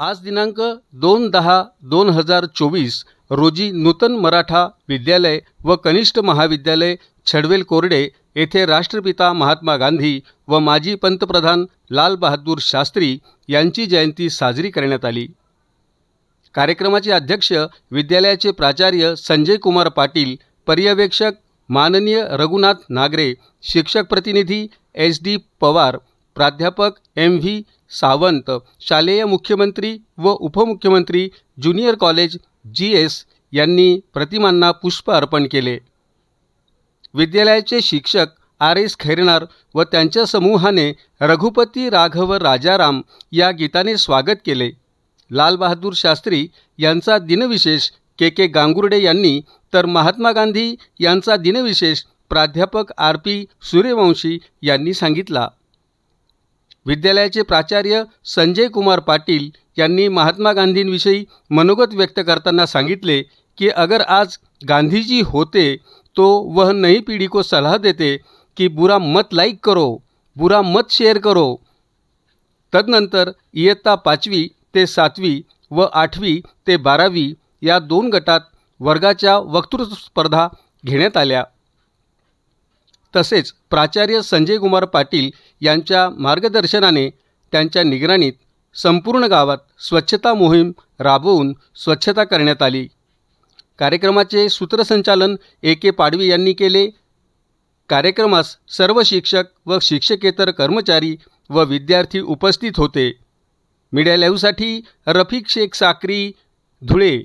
आज दिनांक दोन दहा दोन हजार चोवीस रोजी नूतन मराठा विद्यालय व कनिष्ठ महाविद्यालय छडवेल कोरडे येथे राष्ट्रपिता महात्मा गांधी व माजी पंतप्रधान लालबहादूर शास्त्री यांची जयंती साजरी करण्यात आली. कार्यक्रमाचे अध्यक्ष विद्यालयाचे प्राचार्य संजय कुमार पाटील पर्यवेक्षक माननीय रघुनाथ नागरे शिक्षक प्रतिनिधी एस डी पवार प्राध्यापक एम व्ही सावंत शालेय मुख्यमंत्री व उपमुख्यमंत्री ज्युनियर कॉलेज जी एस यांनी प्रतिमांना पुष्प अर्पण केले. विद्यालयाचे शिक्षक आर एस खैरनार व त्यांच्या समूहाने रघुपती राघव राजाराम या गीताने स्वागत केले. लालबहादूर शास्त्री यांचा दिनविशेष के के गांगुर्डे यांनी तर महात्मा गांधी यांचा दिनविशेष प्राध्यापक आर पी सूर्यवंशी यांनी सांगितला. विद्यालयाचे प्राचार्य संजय कुमार पाटील यांनी महात्मा गांधींविषयी मनोगत व्यक्त करताना सांगितले कि अगर आज गांधी जी होते तो वह नई पीढ़ी को सलाह देते कि बुरा मत लाईक करो बुरा मत शेअर करो। तदनंतर इयत्ता पाचवी ते सातवी व आठवी ते बारावी या दोन गटात वर्गाच्या वक्तृत्व स्पर्धा घेण्यात आल्या. तसेच प्राचार्य संजय कुमार पाटील यांच्या मार्गदर्शनाने त्यांच्या निगराणीत संपूर्ण गावात स्वच्छता मोहीम राबवून स्वच्छता करण्यात आली. कार्यक्रमाचे सूत्रसंचालन ए के पाडवी यांनी केले. कार्यक्रमास सर्व शिक्षक व शिक्षकेतर कर्मचारी व विद्यार्थी उपस्थित होते. मीडिया लाईव्हसाठी रफिक शेख साक्री धुळे.